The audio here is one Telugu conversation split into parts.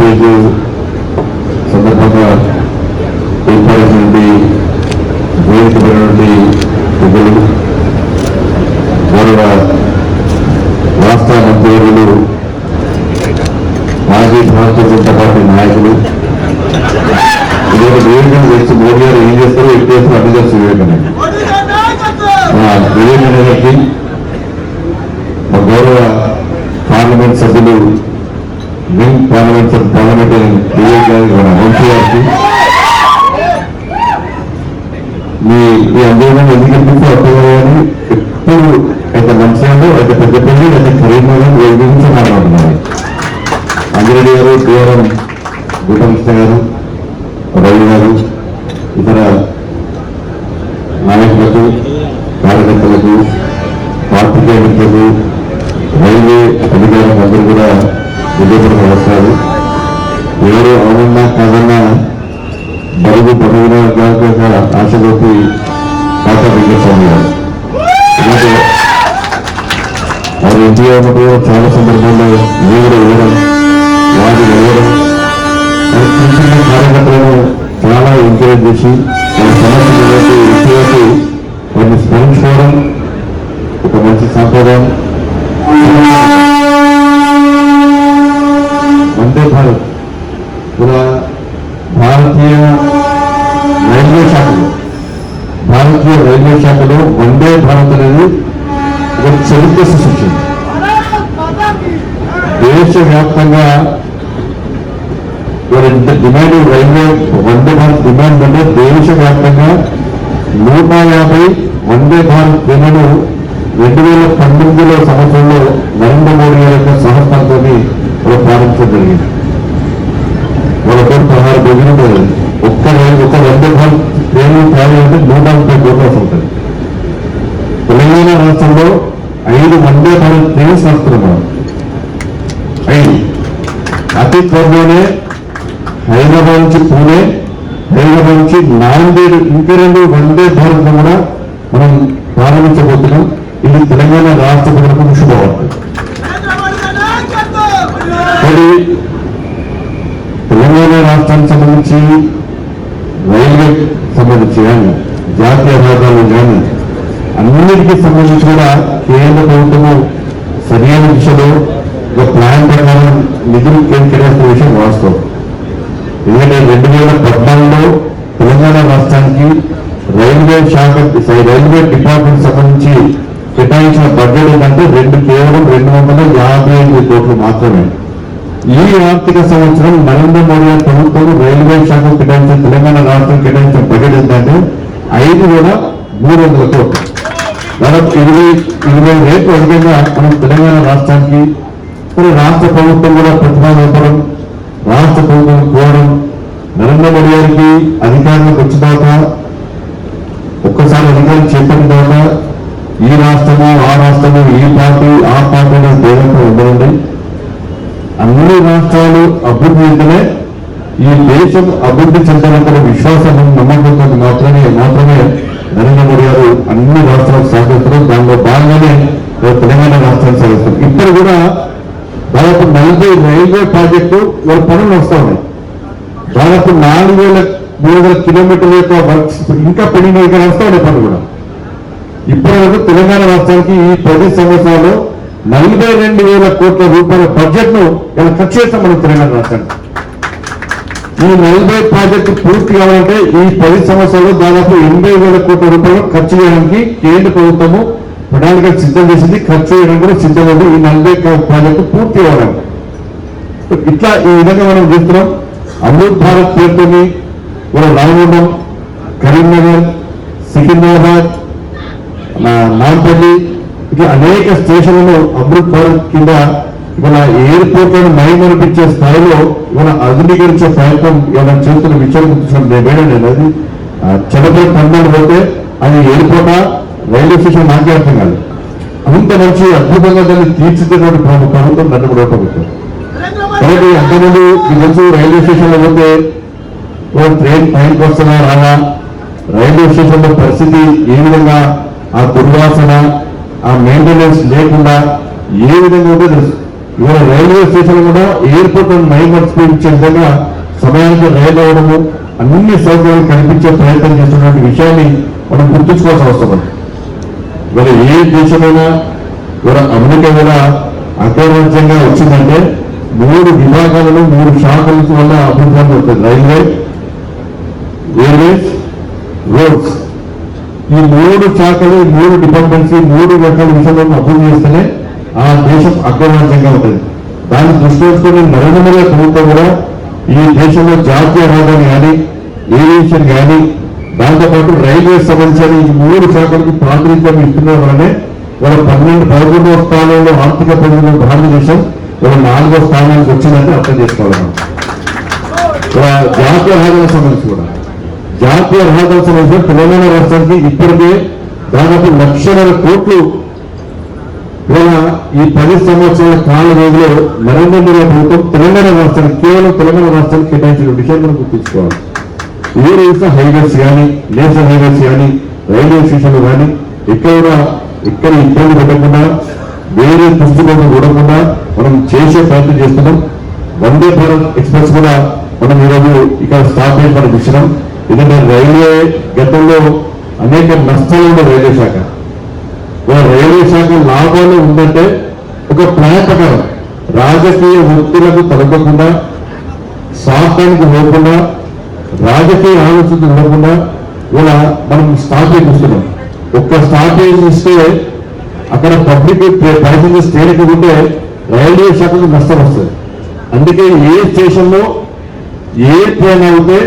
పేజ్ సందర్భంగా ఏర్పడినటువంటి వేదికమైనటువంటి ప్రజలు గౌరవ రాష్ట్ర మంత్రులు మాజీ భారతీయ జనతా పార్టీ నాయకులు. ఇదొక వివేకం చేసి మోడీ గారు ఏం చేస్తారో ఎక్కువ చేస్తారు అడ్డు చేస్తారు వివేకమే మా గారికి మా గౌరవ పార్లమెంట్ సభ్యులు వింగ్ పార్లమెంట్ సభ్యులు గారికి మన గారికి మీ మీ అందరూ ఎందుకు ఎందుకు ఎప్పుడు అయితే మంచిగా అయితే పెద్ద పెళ్ళి అయితే ఖరీదు వీరి గురించి మాట్లాడుతున్నారు అంజిరెడ్డి గారు కేవలం గుటకృష్ణ గారు বেশি మరి ఇంత demand railway Vande Bharat demand అంటే దేశవ్యాప్తంగా నూట యాభై వందే భారత్ ట్రైన్లను రెండు వేల పంతొమ్మిదిలో సంవత్సరంలో నరేంద్ర మోడీ గారి యొక్క సహకారంతో ప్రారంభించడం జరిగింది. వాళ్ళ కోటి పదహారు రోజులు ఉంటుంది ఒక్క రైలు ఒక వంద భారత్ ట్రైన్ ట్రావెల్ అంటే నూట ముప్పై కోట్ల ఉంటుంది తెలంగాణ రాష్ట్రంలో ఐదు వందే భారత్ ట్రైన్స్ నడుస్తున్నాం ఐదు. అతి త్వరలోనే హైదరాబాద్ నుంచి పూణే హైదరాబాద్ నుంచి నాందేడ్ ఇంక రెండు వందే భారత్ కూడా మనం ప్రారంభించబోతున్నాం. ఇది తెలంగాణ రాష్ట్ర ప్రభుత్వం శుభవార్త మరి తెలంగాణ రాష్ట్రానికి సంబంధించి రైల్వే సంబంధించి కానీ జాతీయ రహదారులు కానీ అన్నిటికీ సంబంధించి కూడా కేంద్ర ప్రభుత్వము సరైన దిశలో ఒక ప్లాన్ ప్రకారం నిధులు కేంద్రీకరించిన విషయం వాస్తవం ఎందుకంటే రెండు వేల పద్నాలుగులో తెలంగాణ రాష్ట్రానికి రైల్వే శాఖ రైల్వే డిపార్ట్మెంట్ సంబంధించి కేటాయించిన బడ్జెట్ ఏంటంటే రెండు కేవలం రెండు వందల యాభై ఐదు కోట్లు మాత్రమే. ఈ ఆర్థిక సంవత్సరం నరేంద్ర మోడీ ప్రభుత్వం రైల్వే శాఖ కేటాయించిన తెలంగాణ రాష్ట్రం కేటాయించిన బడ్జెట్ ఏంటంటే ఐదు వేల మూడు వందల కోట్లు. దాదాపు ఇరవై ఇరవై రేట్లు అధికంగా మనం తెలంగాణ రాష్ట్రానికి రాష్ట్ర ప్రభుత్వం కూడా ప్రతిభా ఇవ్వడం రాష్ట్ర ప్రభుత్వం కోరడం నరేంద్ర మోడీ గారికి అధికారంలోకి వచ్చిన తర్వాత ఒక్కసారి అధికారం చెప్పిన తర్వాత ఈ రాష్ట్రము ఆ రాష్ట్రము ఈ పార్టీ ఆ పార్టీ అనే భేదంతో ఉండదండి. అన్ని రాష్ట్రాలు అభివృద్ధి చెందనే ఈ దేశం అభివృద్ధి చెందాలన్న విశ్వాసం నమ్మకంతో మాత్రమే మాత్రమే నరేంద్ర మోడీ గారు అన్ని రాష్ట్రాలకు సహకరిస్తున్నారు దానిలో భాగంగానే తెలంగాణ రాష్ట్రానికి సహకరిస్తారు. ఇప్పుడు కూడా దాదాపు నలభై రైల్వే ప్రాజెక్టు వాళ్ళ పనులు వస్తూ ఉన్నాయి దాదాపు నాలుగు వేల మూడు వందల కిలోమీటర్ల యొక్క వర్క్స్ ఇంకా పెండింగ్ ఇక్కడ వస్తా ఉన్నాయి పనులు కూడా. ఇప్పటి వరకు తెలంగాణ రాష్ట్రానికి ఈ పది సంవత్సరాల్లో నలభై రెండు వేల కోట్ల రూపాయల బడ్జెట్ను ఇలా ఖర్చు చేస్తాం మనం తెలంగాణ రాష్ట్రానికి. ఈ నలభై ప్రాజెక్టు పూర్తి కావాలంటే ఈ పది సంవత్సరాలు దాదాపు ఎనభై వేల కోట్ల రూపాయలు ఖర్చు చేయడానికి కేంద్ర ప్రభుత్వము ప్రణాళిక సిద్ధం చేసింది. ఖర్చు చేయడానికి కూడా సిద్ధమైంది ఈ నలభై ప్రాజెక్టు పూర్తి కావాలంటే. ఇట్లా ఈ విధంగా మనం చూస్తున్నాం. అమృత్ భారత్ పేరుతోని మన రామగుండం కరీంనగర్ సికింద్రాబాద్ మన నాంపల్లి ఇట్లా అనేక స్టేషన్లలో అమృత్ భారత్ కింద ఇవాళ ఎయిర్పోర్ట్లను మైమరిపించే స్థాయిలో ఇవాళ ఆధునీకరించే ప్రయత్నం ఇవాళ చేస్తున్న విషయం గుర్తించడం వేరే నేను అది చెడపై తండాలు పోతే అది ఎయిర్పోర్టా రైల్వే స్టేషన్ నాకే అర్థం కాదు అంత మంచి అద్భుతంగా దాన్ని తీర్చిదిద్దినటువంటి ప్రభు- ప్రభుత్వం నన్ను కూడా ప్రభుత్వం అంతకుముందు ఈ రోజు రైల్వే స్టేషన్లో పోతే ఓ ట్రైన్ టైంకి వస్తున్నా రావా రైల్వే స్టేషన్లో పరిస్థితి ఏ విధంగా? ఆ దుర్వాసన ఆ మెయింటెనెన్స్ లేకుండా ఏ విధంగా ఉంటే తెలుసు. ఇవాళ రైల్వే స్టేషన్ కూడా ఎయిర్పోర్ట్ నైన్ మంత్స్ విధంగా సమయానికి రైలు అవడము అన్ని సౌకర్యాలు కనిపించే ప్రయత్నం చేస్తున్నటువంటి విషయాన్ని మనం గుర్తుంచుకోవాల్సిన అవసరం ఉంది. ఏ దేశమైనా ఇవాళ అమెరికా కూడా అగ్రరాజ్యంగా వచ్చిందంటే మూడు విభాగాలను మూడు శాఖల వల్ల అభివృద్ధి అవుతుంది రైల్వే రైల్వేస్ రోడ్స్. ఈ మూడు శాఖలు ఈ మూడు డిపార్ట్మెంట్స్ మూడు రకాల విషయాలను అభివృద్ధి చేస్తేనే ఆ దేశం అగ్రరాజ్యంగా ఉంటుంది. దాన్ని దృష్టి పెట్టుకుని నరేంద్ర మోదీ ప్రభుత్వం కూడా ఈ దేశంలో జాతీయ రహదారి కానీ ఏవియేషన్ కానీ దాంతోపాటు రైల్వే సంబంధించిన ఈ మూడు శాఖలకు ప్రాతినిధ్యం ఇస్తున్న వల్లనే వాళ్ళ పన్నెండు పదకొండవ స్థానంలో ఆర్థిక పరిధిలో భారతదేశం వాళ్ళ నాలుగో స్థానానికి వచ్చిందంటే అర్థం చేసుకోవాలి జాతీయ రహదారుల సంబంధించి కూడా. జాతీయ రహదారుల సంబంధించి తెలంగాణ రాష్ట్రానికి ఇప్పటికే దాదాపు లక్షన్నర కోట్లు ఈ పది సంవత్సరాల కాల రోజులో నరేంద్ర మోడీ ప్రభుత్వం తెలంగాణ రాష్ట్రానికి కేవలం తెలంగాణ రాష్ట్రానికి కేటాయించిన విషయాన్ని మనం ఏ రీసా హైవేస్ కానీ నేషనల్ హైవేస్ కానీ రైల్వే స్టేషన్లు కానీ ఎక్కడ ఎక్కడ ఇబ్బంది పెట్టకుండా వేరే పుస్తకాలను చూడకుండా మనం చేసే ప్రయత్నం చేస్తున్నాం. వందే భారత్ ఎక్స్ప్రెస్ కూడా మనం ఈరోజు ఇక్కడ స్టాపేజ్ మనం ఇచ్చినాం ఎందుకంటే రైల్వే గతంలో అనేక నష్టాలు ఉన్న రైల్వే శాఖ. రైల్వే శాఖ లాభాలు ఉందంటే ఒక ప్లాన్ ప్రకారం రాజకీయ వృత్తులకు తలపకుండా స్వార్థానికి పోకుండా రాజకీయ ఆలోచన ఉండకుండా ఇలా మనం స్టాపేజ్ ఇస్తున్నాం ఒక్క స్టాపేజ్ ఇస్తే అక్కడ పబ్లిక్ ప్యాసింజర్స్ తేలిక ఉంటే రైల్వే శాఖకు నష్టం వస్తుంది. అందుకే ఏ స్టేషన్లో ఏ ట్రైన్ అయితే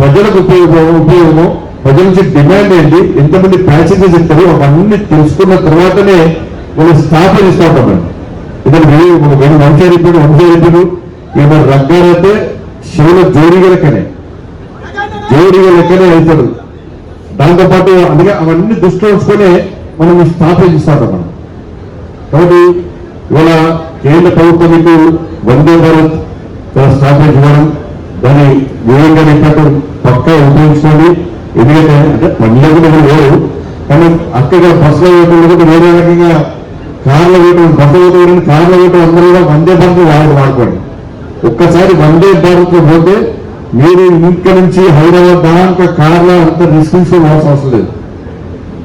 ప్రజలకు ఉపయోగం ఉపయోగము ప్రజల నుంచి డిమాండ్ ఏంటి ఎంతమంది ప్యాసింజర్స్ ఇస్తారు అవన్నీ తెలుసుకున్న తర్వాతనే మనం స్థాపన ఇస్తూ ఉంటాం ఇద్దరు వెను వంశ రిపీడు వంశ రిపీడు ఇక రగ్గారైతే శివుల జోడిగా లెక్కనే జోడిగా లెక్కనే అవుతాడు దాంతోపాటు అందుకే అవన్నీ దృష్టిలో ఉంచుకొని మనం ఈ స్టాపేజ్ ఇస్తాం మనం కాబట్టి ఇవాళ కేంద్ర ప్రభుత్వం మీకు వందే భారత్ స్థాపించడం ఇవ్వడం దాన్ని వివేకంగా చెప్పినట్టు పక్కా ఉపయోగించుకోండి. ఎందుకంటే అంటే పనిలో కూడా ఎవరు కానీ అక్కడ బస్సులో వేయకుండా కూడా వేరే రకంగా కార్లో వేయడం బస్సు వేయడం కార్లో వేయడం అందరూ కూడా వందే భారత్ వాడు వాడుకోండి. ఒక్కసారి వందే భారత్ పోతే మీరు ఇక్కడ నుంచి హైదరాబాద్ దాకా కార్లో అంత రిస్క్ తీసుకోవాల్సిన అవసరం లేదు.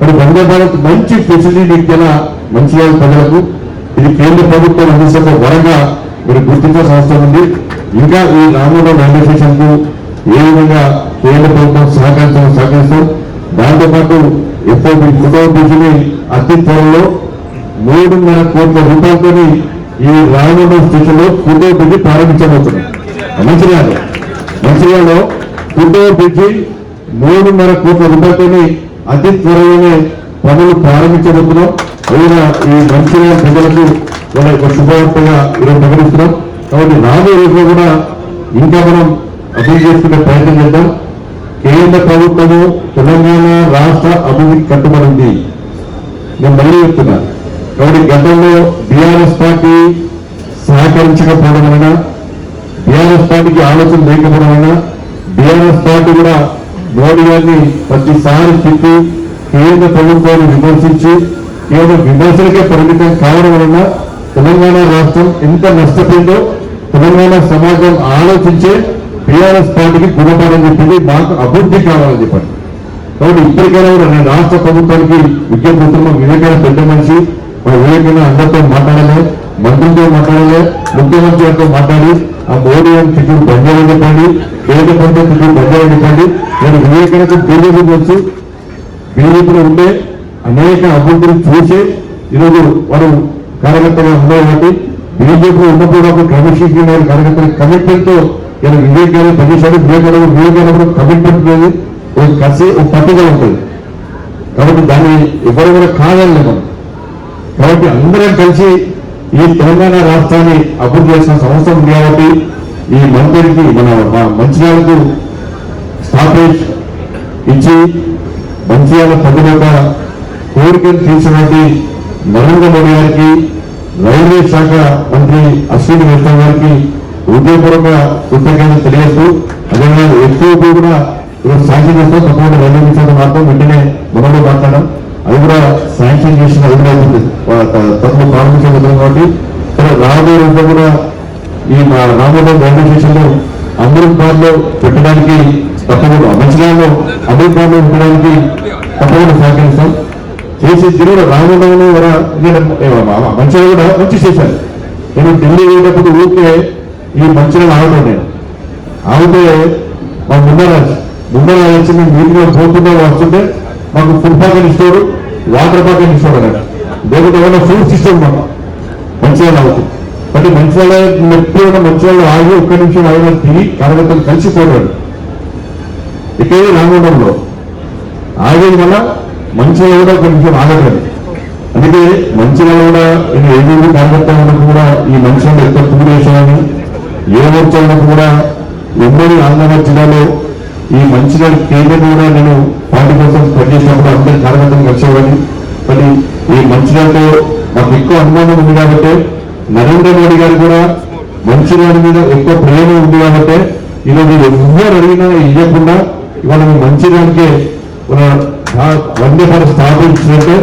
మరి వందే భారత్ మంచి ఫెసిలిటీ ఇచ్చిన మంచిగా ప్రజలకు. ఇది కేంద్ర ప్రభుత్వం అందిస్తున్న వరంగా మీరు గుర్తించాల్సిన అవసరం ఉంది. ఇంకా ఈ రామోలో రైల్వే స్టేషన్కు ఏ విధంగా కేంద్ర ప్రభుత్వం సహకరించడం సహకరిస్తాం దాంతోపాటు ఎఫ్ఓపి ఫోటోపీసీని అతి త్వరలో మూడున్నర కోట్ల రూపాయలతో ఈ రానున్న స్థితిలో ఫోటో బ్రిడ్జి ప్రారంభించబోతున్నాం. మంచిర్యాల. మంచిర్యాలలో ఫోటో బ్రిడ్జి మూడున్నర కోట్ల రూపాయలతో అతి త్వరలోనే పనులు ప్రారంభించబోతున్నాం. అయినా ఈ మంచిర్యాల ప్రజలకు వాళ్ళ యొక్క శుభవార్తగా ఈరోజు ప్రకటిస్తున్నాం. కాబట్టి రాబోయే రోజులో కూడా ఇంకా మనం అభివృద్ధి చేసుకునే ప్రయత్నం చేద్దాం. కేంద్ర ప్రభుత్వము తెలంగాణ రాష్ట్ర అభివృద్ధికి కట్టుబడింది. నేను మళ్ళీ చెప్తున్నా. కాబట్టి గతంలో బీఆర్ఎస్ పార్టీ సహకరించకపోవడం వలన బీఆర్ఎస్ పార్టీకి ఆలోచన లేకపోవడం వలన బీఆర్ఎస్ పార్టీ కూడా మోడీ గారిని ప్రతిసారి తిప్పి కేంద్ర ప్రభుత్వాన్ని విమర్శించి కేవలం విమర్శలకే పరిమితం కావడం వలన తెలంగాణ రాష్ట్రం ఎంత నష్టపోయిందో తెలంగాణ సమాజం ఆలోచించే టీఆర్ఎస్ పార్టీకి గుణపాఠం చెప్పింది మాకు అభివృద్ధి కావాలని చెప్పండి. కాబట్టి ఇప్పటికైనా కూడా నేను రాష్ట్ర ప్రభుత్వానికి విజ్ఞప్తున్నాం వివేకాన పెద్ద మనిషి మన వివేకాన అందరితో మాట్లాడలే మంత్రులతో మాట్లాడలే ముఖ్యమంత్రి గారితో మాట్లాడి ఆ మోడీ అని తిట్టుడు బంద్ చెప్పండి కేంద్ర ప్రభుత్వం తిట్టుడు బంద్ చెప్పండి నేను వివేకానికి బీజేపీ వచ్చి బీజేపీలో ఉండే అనేక అభివృద్ధిని చూసి ఈరోజు వారు కార్యకర్తగా ఉన్నారు కాబట్టి బీజేపీ ఉన్నప్పుడు ఒక క్రమశిక్షణ కార్యకర్తల కమిట్మెంట్ తో ఇలా వివేక్ గారు పనిచేశాడు వివేక్ గారు వివేక్ గారు కమిట్మెంట్ లేదు ఒక కసి ఒక పట్టుదల ఉంటుంది. కాబట్టి దాన్ని ఎవరు కూడా కాదని మనం కాబట్టి అందరం కలిసి ఈ తెలంగాణ రాష్ట్రాన్ని అభివృద్ధి చేసిన సంవత్సరం ఉంది కాబట్టి ఈ మంత్రికి మన మంచిర్యాలకు స్టాపేజ్ ఇచ్చి మంచిర్యాల ప్రజల కోరికను కోరికలు తీర్చినటువంటి నరేంద్ర మోడీ గారికి రైల్వే శాఖ మంత్రి అశ్విని వైష్ణవ్ గారికి ఉద్యోగపూర్వక కృతజ్ఞతలు తెలియజేస్తూ అదేవిధంగా ఎక్కువ కూడా ఈరోజు శాంక్షన్ చేస్తూ తప్పకుండా రైల్వే విషయంలో మాత్రం వెంటనే మనలో మాట్లాడడం. అది కూడా శాంక్షన్ చేసిన అది కూడా అవుతుంది. తప్పకుండా ప్రారంభించబోతున్నాం కాబట్టి ఇక్కడ రాబోయే రోజుల్లో కూడా ఈ రామోదయం రైల్వే స్టేషన్లో లో లో పెట్టడానికి తప్పకుండా మంచిర్యాలలో అమృత్లో పెట్టడానికి తప్పకుండా సహకరిస్తాం. చేసి తిరిగి రామోదయంలో కూడా మంచిగా కూడా మంచి చేశారు. నేను ఢిల్లీ వెళ్ళినప్పుడు ఊరికే ఈ మంచిగా ఆగడం నేను ఆగితే మా ముందర ముందర వచ్చి మేము నీటిలో పోతుందో వస్తుంటే మాకు ఫుడ్ ప్యాకెట్ ఇస్తాడు వాటర్ ప్యాకెట్ ఇస్తాడు అన్నట్టు లేకపోతే ఏమైనా ఫ్రూట్స్ ఇస్తాడు మాకు. మంచిగా అవుతుంది బట్ మంచిగా మెట్టి ఉన్న మంచిగా ఆగి ఒక్క నిమిషం ఆగిన తిరిగి కార్యకర్తలు కలిసి పోరాడు ఇక్కడే రామగుండంలో. ఆగేది వల్ల మంచిగా కూడా ఒక నిమిషం ఆగలేదు అందుకే మంచిగా కూడా నేను కార్యకర్తలు కూడా ఈ మనుషులను ఎక్కడ పూజ చేశామని ఏ మోర్చాలకు కూడా ఉమ్మడి ఆంధ్రప్రదేశ్ జిల్లాలో ఈ మంచిగా కేంద్రం కూడా నేను పార్టీ కోసం పనిచేసినప్పుడు అందరి కార్యకర్తలు వచ్చేవాడిని మరి ఈ మంచిగాతో మాకు ఎక్కువ అనుమానం ఉంది కాబట్టి నరేంద్ర మోడీ గారు కూడా మంచిగారి మీద ఎక్కువ ప్రేమ ఉంది కాబట్టి ఈరోజు ఎవరు అడిగినా ఇవ్వకుండా ఇవాళ మీ మంచిగానికే మన భా- వందే భారత్ స్థాపించినట్టే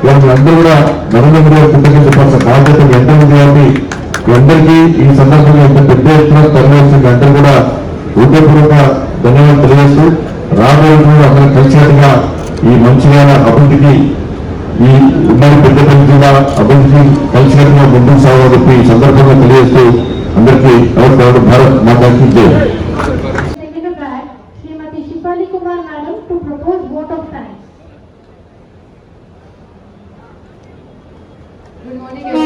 ఇవాళ మీ అందరూ కూడా నరేంద్ర మోడీ గారు పుట్టకింద బాధ్యత మీ ఉంది కాబట్టి అందరికీ ఈ సందర్భంగా ఇంత పెద్ద ఎత్తున తరలివచ్చిన అందరూ కూడా హృదయపూర్వక ధన్యవాదాలు తెలియజేస్తూ రాబోయే రోజుల్లో అందరం కలిసినట్టుగా ఈ మంచిగా అభివృద్ధికి ఈ ఉమ్మడి పెద్దపల్లి జిల్లా అభివృద్ధికి కలిసినట్టుగా ముందుకు సాగాలని చెప్పి ఈ సందర్భంగా తెలియజేస్తూ అందరికీ నమస్కారం భారత్ మాతాకి జై. Taking it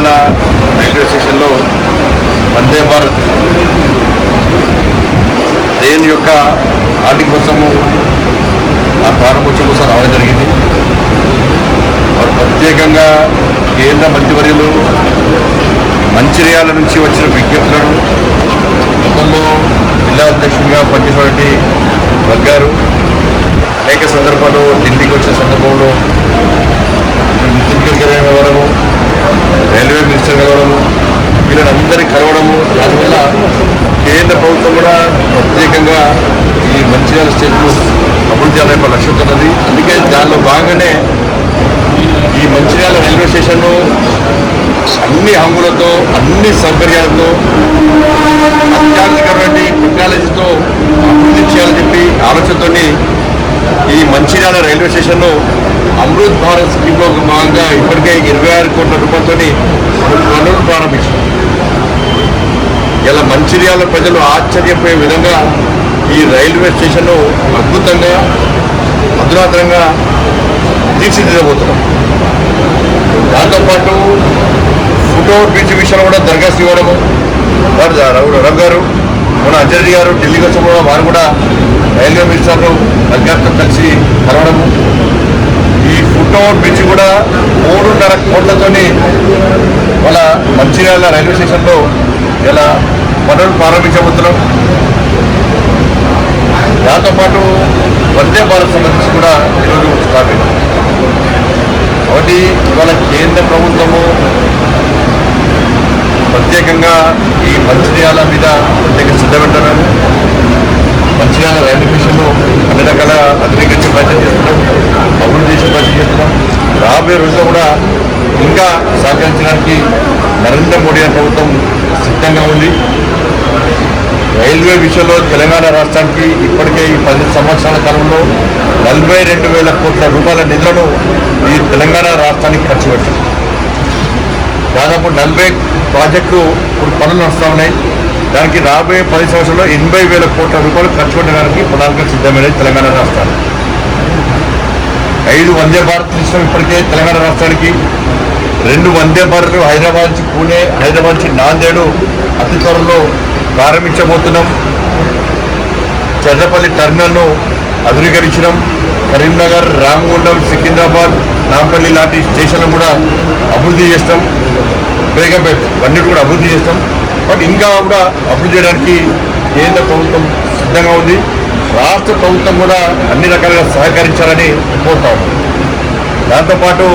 మంచిర్యాల రైల్వే స్టేషన్లో వందే భారత్. దేని యొక్క ఆర్థిక కోసము ఆ ప్రారంభోత్సవం కోసం రావడం జరిగింది. వారు ప్రత్యేకంగా కేంద్ర మంత్రివర్యులు మంచిర్యాల నుంచి వచ్చిన విజ్ఞప్తులను గతంలో జిల్లా అధ్యక్షుడిగా పనిచేసినటువంటి వర్గారు అనేక సందర్భాల్లో ఢిల్లీకి వచ్చిన సందర్భంలో నితిన్ గడ్కరీ వరకు రైల్వే మినిస్టర్ కలవడము వీళ్ళందరినీ కలవడము దానివల్ల కేంద్ర ప్రభుత్వం కూడా ప్రత్యేకంగా ఈ మంచిర్యాల స్టేట్ను అభివృద్ధి చేయాలని ఒక ఉన్నది అందుకే దానిలో భాగంగానే ఈ మంచిర్యాల రైల్వే స్టేషన్ను అన్ని హంగులతో అన్ని సౌకర్యాలతో అత్యాధునికమైన టెక్నాలజీతో అభివృద్ధి చేయాలని చెప్పి ఆలోచనతోని ఈ మంచిర్యాల రైల్వే స్టేషన్లో అమృత్ భారత్ స్కీమ్లో భాగంగా ఇప్పటికే ఇరవై ఆరు కోట్ల రూపాయలతో పనులు ప్రారంభించారు ఇలా మంచిర్యాల ప్రజలు ఆశ్చర్యపోయే విధంగా ఈ రైల్వే స్టేషన్ను అద్భుతంగా అధునాతనంగా తీర్చిదిద్దబోతున్నాం. దాంతోపాటు ఫోటో బ్రిడ్జ్ విషయంలో కూడా దరఖాస్తు ఇవ్వడము రవి గారు మన అజయ్ గారు ఢిల్లీకి వచ్చినప్పుడు వారు కూడా రైల్వే మినిస్టర్లు అధికారులతో కలిసి కలవడము ఈ ఫోటో బ్రిడ్జ్ కూడా మూడున్నర కోట్లతోని వాళ్ళ మంచిర్యాల రైల్వే స్టేషన్లో ఇలా పనులు ప్రారంభించబోతున్నాం. దాంతోపాటు వందే భారత్ సంబంధించి కూడా ఈరోజు స్టార్ట్ అయింది. ఒకటి ఇవాళ కేంద్ర ప్రభుత్వము ప్రత్యేకంగా ఈ మంచిర్యాల మీద ప్రత్యేక శ్రద్ధ పెట్టడం. మంచిర్యాల రైల్వే మిషన్లు అన్ని రకాల అగ్రికల్చర్ ప్రయత్నం చేస్తున్నాం అభివృద్ధి చేసే ప్రయత్నం చేస్తున్నాం. రాబోయే రోజుల్లో కూడా ఇంకా సహకరించడానికి నరేంద్ర మోడీ ప్రభుత్వం సిద్ధంగా ఉంది. రైల్వే విషయంలో తెలంగాణ రాష్ట్రానికి ఇప్పటికే ఈ పది సంవత్సరాల కాలంలో నలభై రెండు వేల కోట్ల రూపాయల నిధులను ఈ తెలంగాణ రాష్ట్రానికి ఖర్చు పెట్టారు. దాదాపు నలభై ప్రాజెక్టులు ఇప్పుడు పనులు నడుస్తూ ఉన్నాయి. దానికి రాబోయే పది సంవత్సరాల్లో ఎనభై వేల కోట్ల రూపాయలు ఖర్చు పెట్టడానికి ప్రణాళిక సిద్ధమైనది తెలంగాణ రాష్ట్రానికి. ఐదు వందే భారత్ సిస్టమ్ ఇప్పటికే తెలంగాణ రాష్ట్రానికి. రెండు వందే భారత్ హైదరాబాద్ నుంచి పూణే హైదరాబాద్ నుంచి నాందేడు అతి త్వరలో ప్రారంభించబోతున్నాం. చర్లపల్లి టర్మినల్ను ఆధునీకరించడం కరీంనగర్ రామగుండం సికింద్రాబాద్ నాంపల్లి లాంటి స్టేషన్లు కూడా అభివృద్ధి చేస్తాం. బేగంపేట్ అన్నిటి కూడా అభివృద్ధి చేస్తాం. బట్ ఇంకా కూడా అభివృద్ధి చేయడానికి కేంద్ర ప్రభుత్వం సిద్ధంగా ఉంది. రాష్ట్ర ప్రభుత్వం కూడా అన్ని రకాలుగా సహకరించాలని కోరుతా ఉన్నాం. దాంతోపాటు